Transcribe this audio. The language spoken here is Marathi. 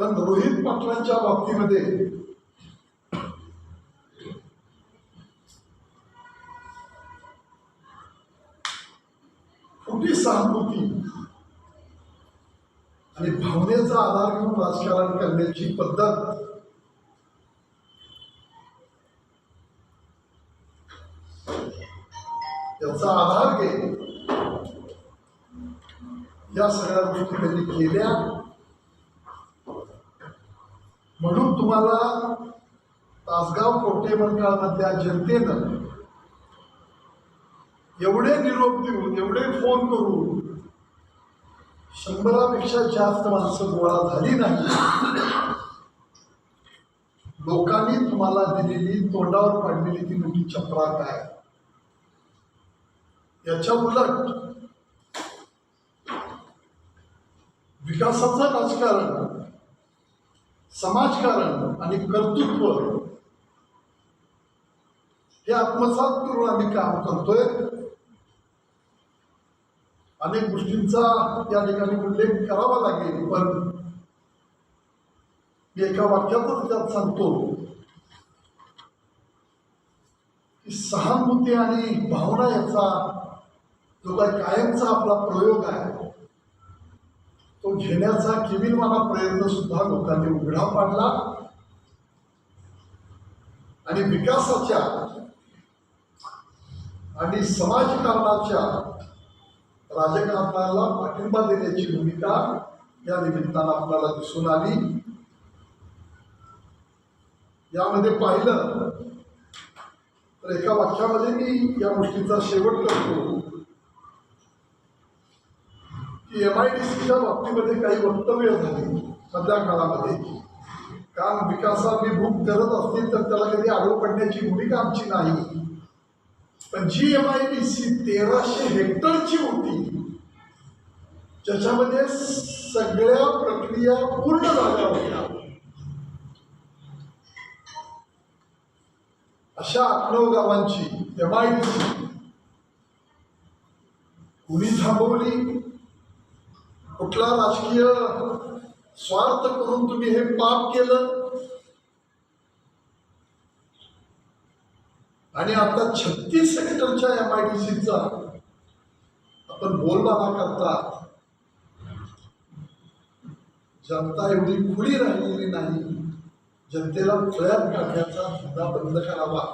लोकांच्या बाबतीमध्ये खोटी सहानुभूती आणि भावनेचा आधार घेऊन राजकारण करण्याची पद्धत याचा आधार घे या सगळ्या गोष्टी त्यांनी केल्या. म्हणून तुम्हाला तासगाव कोटे मंडळामधल्या जनतेनं एवढे निरोप देऊन एवढे फोन करून शंभरापेक्षा जास्त माणसं गोळा झाली नाही. लोकांनी तुम्हाला दिलेली तोंडावर पाडलेली ती मोठी चपरा काय याच्या उलट विकासाचं राजकारण समाजकारण आणि कर्तृत्व हे आत्मसात करून आम्ही काम करतोय. अनेक गोष्टींचा या ठिकाणी उल्लेख करावा लागेल पण मी एका वाक्यातच त्यात सांगतो की सहानुभूती आणि भावना याचा जो काही कायमचा आपला प्रयोग आहे तो घेण्याचा किविलवाना प्रयत्न सुद्धा लोकांनी उघडा पाडला. आणि विकासाच्या आणि समाजकारणाच्या राजकारणाला पाठिंबा देण्याची भूमिका या निमित्तानं आपल्याला दिसून आली. यामध्ये पाहिलं तर एका वाक्यामध्ये मी या गोष्टीचा शेवट करतो. की एम आय डी सीच्या बाबतीमध्ये काही वक्तव्य झाली मधल्या काळामध्ये. काम विकासाभिमुख करत असतील तर त्याला कधी आडव पडण्याची भूमिका आमची नाही. पण G M I D C तेराशे हेक्टरची होती ज्याच्यामध्ये सगळ्या प्रक्रिया पूर्ण झाल्या होत्या. अशा आठनऊ गावांची एम आय डी सी कुणी थांबवली? कुठला राजकीय स्वार्थ करून तुम्ही हे पाप केलं? आणि आता छत्तीस सेक्टरच्या एम आय डी सीचा आपण बोलबाला करता जनता एवढी खुली राहिलेली नाही. जनतेला फळ्यात काढण्याचा धंदा बंद करावा.